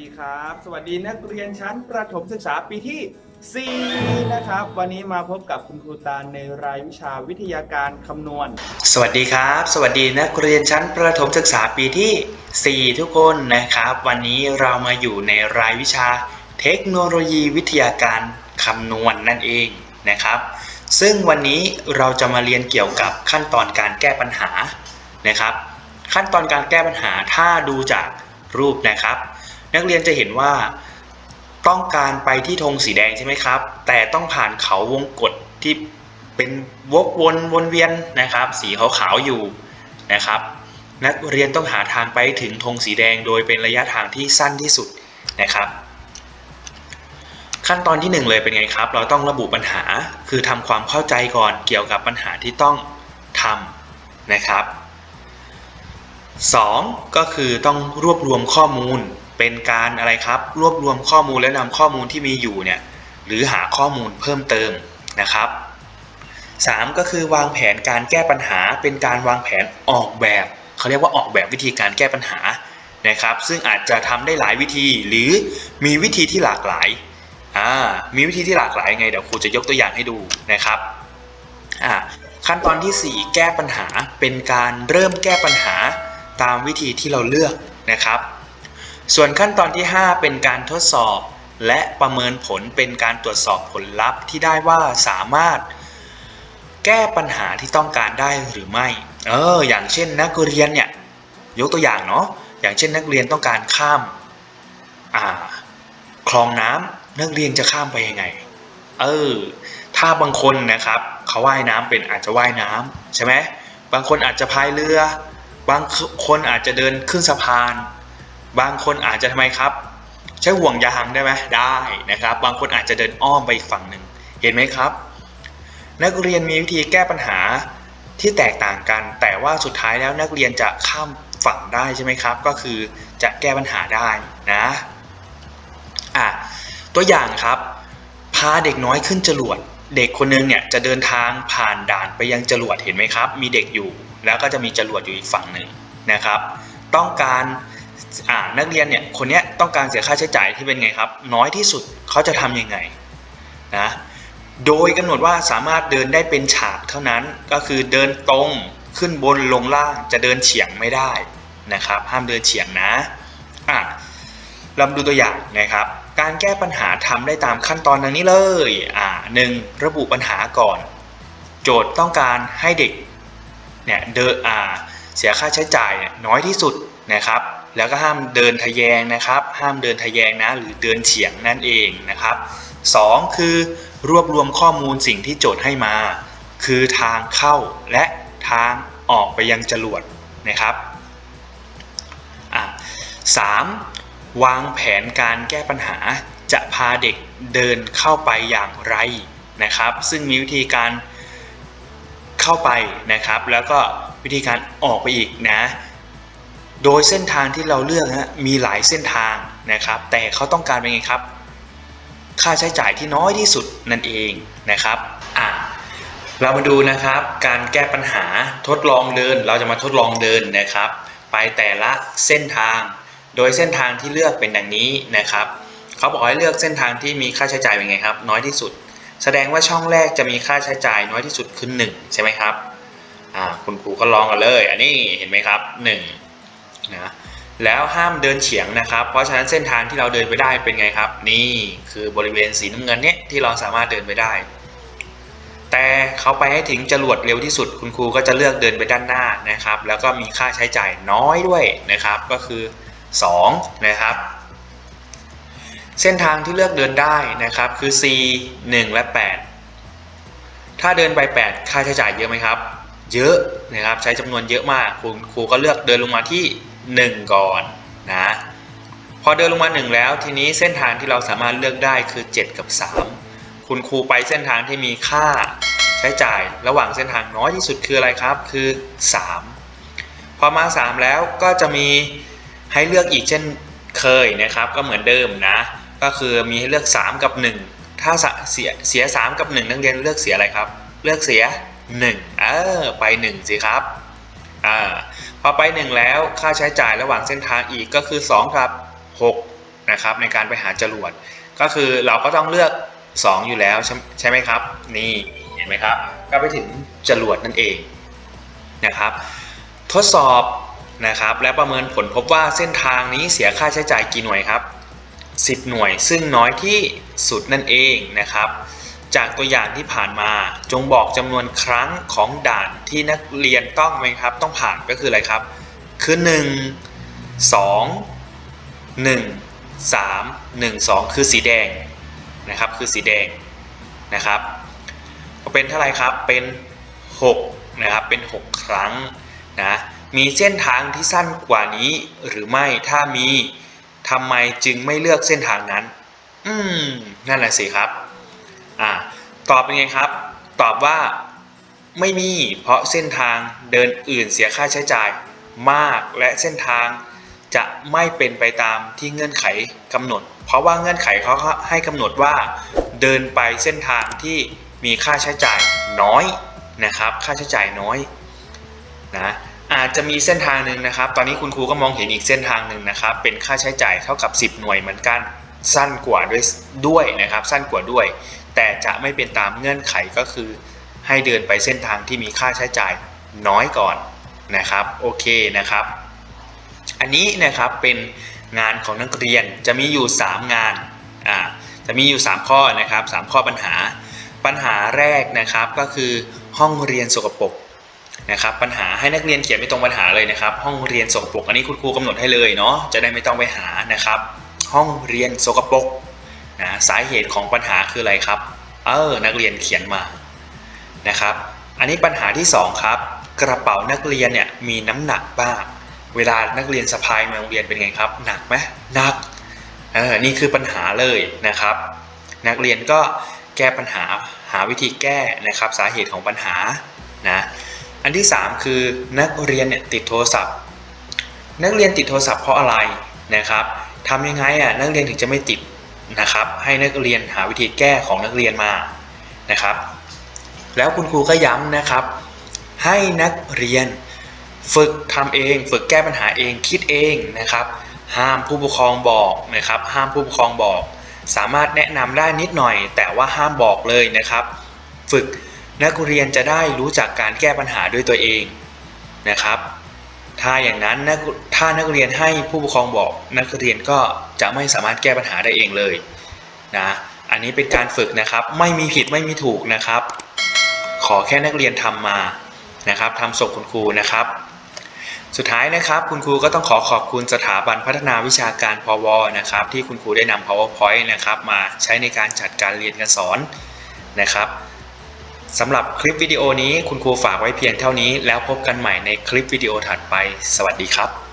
ดีครับ สวัสดีนักเรียนชั้นประถมศึกษาปีที่ 4 นะครับ วันนี้มาพบกับคุณครูตาลในรายวิชาวิทยาการคำนวณ สวัสดีครับ สวัสดีนักเรียนชั้นประถมศึกษาปีที่ 4 ทุกคนนะครับ วันนี้เรามาอยู่ในรายวิชาเทคโนโลยีวิทยาการคำนวณนั่นเองนะครับ ซึ่งวันนี้เราจะมาเรียนเกี่ยวกับขั้นตอนการแก้ปัญหานะครับ ขั้นตอนการแก้ปัญหาถ้าดูจากรูปนะครับ นักเรียนจะเห็นว่าต้องการไปที่ธงสีแดงใช่ไหมครับ แต่ต้องผ่านเขาวงกฏที่เป็นวกวนวนเวียนนะครับ สีขาวๆอยู่นะครับ นักเรียนต้องหาทางไปถึงธงสีแดงโดยเป็นระยะทางที่สั้นที่สุดนะครับ ขั้นตอนที่หนึ่งเลยเป็นไงครับ เราต้องระบุปัญหาคือทำความเข้าใจก่อนเกี่ยวกับปัญหาที่ต้องทำนะครับ 2. ก็คือต้องรวบรวมข้อมูลเป็นการอะไรครับ รวบรวมข้อมูลและนำข้อมูลที่มีอยู่เนี่ยหรือหาข้อมูลเพิ่มเติมนะครับ 3. ก็คือวางแผนการแก้ปัญหาเป็นการวางแผนออกแบบเขาเรียกว่าออกแบบวิธีการแก้ปัญหานะครับ ซึ่งอาจจะทำได้หลายวิธีหรือมีวิธีที่หลากหลายอ่ามีวิธีที่หลากหลายไงเดี๋ยวครูจะยกตัวอย่างให้ดูนะครับอ่าขั้นตอนที่ 4 แก้ปัญหาเป็นการเริ่มแก้ปัญหา ตามวิธีที่เราเลือกนะครับ ส่วนขั้นตอนที่ 5 เป็นการทดสอบ และประเมินผลเป็นการตรวจสอบผลลัพธ์ที่ได้ว่าสามารถ แก้ปัญหาที่ต้องการได้หรือไม่ เออ อย่างเช่นนักเรียนเนี่ยยกตัวอย่างเนาะอย่างเช่นนักเรียนต้องการข้ามอ่าคลองน้ำนักเรียนจะข้ามไปยังไง เออ ถ้าบางคนนะครับเขาว่ายน้ำเป็นอาจจะว่ายน้ำใช่ไหมบางคนอาจจะพายเรือ บางคนอาจจะเดินขึ้นสะพาน บางคนอาจจะทำไมครับ ใช้ห่วงยางได้ไหมได้นะครับ บางคนอาจจะเดินอ้อมไปอีกฝั่งหนึ่งเห็นไหมครับ นักเรียนมีวิธีแก้ปัญหาที่แตกต่างกัน แต่ว่าสุดท้ายแล้วนักเรียนจะข้ามฝั่งได้ใช่ไหมครับ ก็คือจะแก้ปัญหาได้นะอะตัวอย่างครับาเด็กน้อยขึ้นจรวด เด็กคนนึงเนี่ยจะเดินทางผ่านด่านไปยังจรวดเห็นไหมครับ มีเด็กอยู่ แล้วก็จะมีจรวดอยู่อีกฝั่งหนึ่งนะครับ ต้องการนักเรียนเนี่ยคนเนี้ยต้องการเสียค่าใช้จ่ายที่เป็นไงครับ น้อยที่สุดเขาจะทำยังไงนะโดยกำหนดว่าสามารถเดินได้เป็นฉากเท่านั้นก็คือเดินตรงขึ้นบนลงล่างจะเดินเฉียงไม่ได้นะครับ ห้ามเดินเฉียงนะอะเรามาดูตัวอย่างนะครับ การแก้ปัญหาทำได้ตามขั้นตอนดังนี้เลย อ่าหนึ่งระบุปัญหาก่อน โจทย์ต้องการให้เด็กเนี่ยเดินอ่าเสียค่าใช้จ่ายน้อยที่สุดนะครับ แล้วก็ห้ามเดินทะแยงนะครับ ห้ามเดินทะแยงนะ หรือเดินเฉียงนั่นเองนะครับ 2. คือรวบรวมข้อมูลสิ่งที่โจทย์ให้มา คือทางเข้าและทางออกไปยังจรวดนะครับอะสาม วางแผนการแก้ปัญหาจะพาเด็กเดินเข้าไปอย่างไรนะครับ ซึ่งมีวิธีการเข้าไปนะครับ แล้วก็วิธีการออกไปอีกนะ โดยเส้นทางที่เราเลือกนะมีหลายเส้นทางนะครับ แต่เขาต้องการเป็นไงครับ ค่าใช้จ่ายที่น้อยที่สุดนั่นเองนะครับอะเรามาดูนะครับ การแก้ปัญหาทดลองเดิน เราจะมาทดลองเดินนะครับ ไปแต่ละเส้นทาง โดยเส้นทางที่เลือกเป็นดังนี้นะครับเขาบอกให้เลือกเส้นทางที่มีค่าใช้จ่ายเป็นไงครับ น้อยที่สุด แสดงว่าช่องแรกจะมีค่าใช้จ่ายน้อยที่สุดคือ1ใช่ไหมครับคุณครูก็ลองกันเลย อันนี้เห็นไหมครับ1นะแล้วห้ามเดินเฉียงนะครับ เพราะฉะนั้นเส้นทางที่เราเดินไปได้เป็นไงครับ นี่คือบริเวณสีน้ำเงินเนี้ยที่เราสามารถเดินไปได้ แต่เขาไปให้ถึงจรวดเร็วที่สุด คุณครูก็จะเลือกเดินไปด้านหน้านะครับ แล้วก็มีค่าใช้จ่ายน้อยด้วยนะครับ ก็คือ 2นะครับเส้นทางที่เลือกเดินได้นะครับคือ C 1 และ 8 ถ้าเดินไป 8 ค่าใช้จ่ายเยอะไหมครับ เยอะนะครับใช้จำนวนเยอะมากคุณครูก็เลือกเดินลงมาที่ 1 ก่อนนะพอเดินลงมา 1 แล้วทีนี้เส้นทางที่เราสามารถเลือกได้คือ 7 กับ 3 คุณครูไปเส้นทางที่มีค่าใช้จ่ายระหว่างเส้นทางน้อยที่สุดคืออะไรครับคือ 3 พอมา 3 แล้วก็จะมี ให้เลือกอีกเช่นเคยนะครับ ก็เหมือนเดิมนะ ก็คือมีให้เลือก 3 กับ 1 ถ้าเสียเสีย 3 กับ 1 นักเรียนเลือกเสียอะไรครับ เลือกเสีย1เออไป 1 สิครับอ่าพอไป 1 แล้วค่าใช้จ่ายระหว่างเส้นทางอีกก็คือ 2 กับ 6 นะครับในการไปหาจรวด ก็คือเราก็ต้องเลือก 2 อยู่แล้วใช่ใช่ไหมครับ นี่เห็นไหมครับ ก็ไปถึงจรวดนั่นเองนะครับ ทดสอบ นะครับ และประเมินผลพบว่าเส้นทางนี้เสียค่าใช้จ่ายกี่หน่วยครับ 10 หน่วย ซึ่งน้อยที่สุดนั่นเองนะครับ จากตัวอย่างที่ผ่านมาจงบอกจำนวนครั้งของด่านที่นักเรียนต้องไหมครับ ต้องผ่านก็คืออะไรครับ คือ 1 2 1 3 1 2 คือสีแดงนะครับ คือสีแดงนะครับเป็นเท่าไหร่ครับเป็น 6 นะครับ เป็น 6 ครั้งนะ มีเส้นทางที่สั้นกว่านี้หรือไม่ถ้ามีทำไมจึงไม่เลือกเส้นทางนั้น อืม นั่นแหละสิครับ อ่า ตอบเป็นไงครับ ตอบว่า ไม่มี เพราะเส้นทางเดินอื่นเสียค่าใช้จ่ายมากและเส้นทางจะไม่เป็นไปตามที่เงื่อนไขกำหนด เพราะว่าเงื่อนไขเขาให้กำหนดว่า เดินไปเส้นทางที่มีค่าใช้จ่ายน้อยนะครับ ค่าใช้จ่ายน้อยนะ อาจจะมีเส้นทางหนึ่งนะครับ ตอนนี้คุณครูก็มองเห็นอีกเส้นทางหนึ่งนะครับ เป็นค่าใช้จ่ายเท่ากับ 10 หน่วยเหมือนกัน สั้นกว่าด้วยด้วยนะครับ สั้นกว่าด้วย แต่จะไม่เป็นตามเงื่อนไขก็คือ ให้เดินไปเส้นทางที่มีค่าใช้จ่ายน้อยก่อนนะครับ โอเคนะครับ อันนี้นะครับเป็นงานของนักเรียนจะมีอยู่ 3 งานอ่าจะมีอยู่ 3 ข้อนะครับ 3 ข้อปัญหา ปัญหาแรกนะครับก็คือห้องเรียนสกปรก นะครับปัญหาให้นักเรียนเขียนไม่ตรงปัญหาเลยนะครับ ห้องเรียนสกปรกอันนี้คุณครูกำหนดให้เลยเนาะจะได้ไม่ต้องไปหานะครับ ห้องเรียนสกปรกนะสาเหตุของปัญหาคืออะไรครับ เออนักเรียนเขียนมานะครับ อันนี้ปัญหาที่สองครับ กระเป๋านักเรียนเนี่ยมีน้ำหนักบ้างเวลานักเรียนสะพายมาโรงเรียนเป็นไงครับ หนักไหมหนักเออนี่คือปัญหาเลยนะครับ นักเรียนก็แก้ปัญหาหาวิธีแก้นะครับ สาเหตุของปัญหานะ อันที่ 3 คือนักเรียนเนี่ยติดโทรศัพท์ นักเรียนติดโทรศัพท์เพราะอะไรนะครับทำยังไงอะนักเรียนถึงจะไม่ติดนะครับ ให้นักเรียนหาวิธีแก้ของนักเรียนมานะครับ แล้วคุณครูก็ย้ำนะครับ ให้นักเรียนฝึกทำเอง ฝึกแก้ปัญหาเองคิดเองนะครับ ห้ามผู้ปกครองบอกนะครับ ห้ามผู้ปกครองบอก สามารถแนะนำได้นิดหน่อย แต่ว่าห้ามบอกเลยนะครับ ฝึก นักเรียนจะได้รู้จักการแก้ปัญหาด้วยตัวเองนะครับ ถ้าอย่างนั้นนักถ้านักเรียนให้ผู้ปกครองบอกนักเรียนก็จะไม่สามารถแก้ปัญหาได้เองเลยนะอันนี้เป็นการฝึกนะครับไม่มีผิดไม่มีถูกนะครับ ขอแค่นักเรียนทำมานะครับทำส่งคุณครูนะครับ สุดท้ายนะครับคุณครูก็ต้องขอขอบคุณสถาบันพัฒนาวิชาการพวนะครับ ที่คุณครูได้นำ powerpoint นะครับมาใช้ในการจัดการเรียนการสอนนะครับ สำหรับคลิปวิดีโอนี้คุณครูฝากไว้เพียงเท่านี้ แล้วพบกันใหม่ในคลิปวิดีโอถัดไป สวัสดีครับ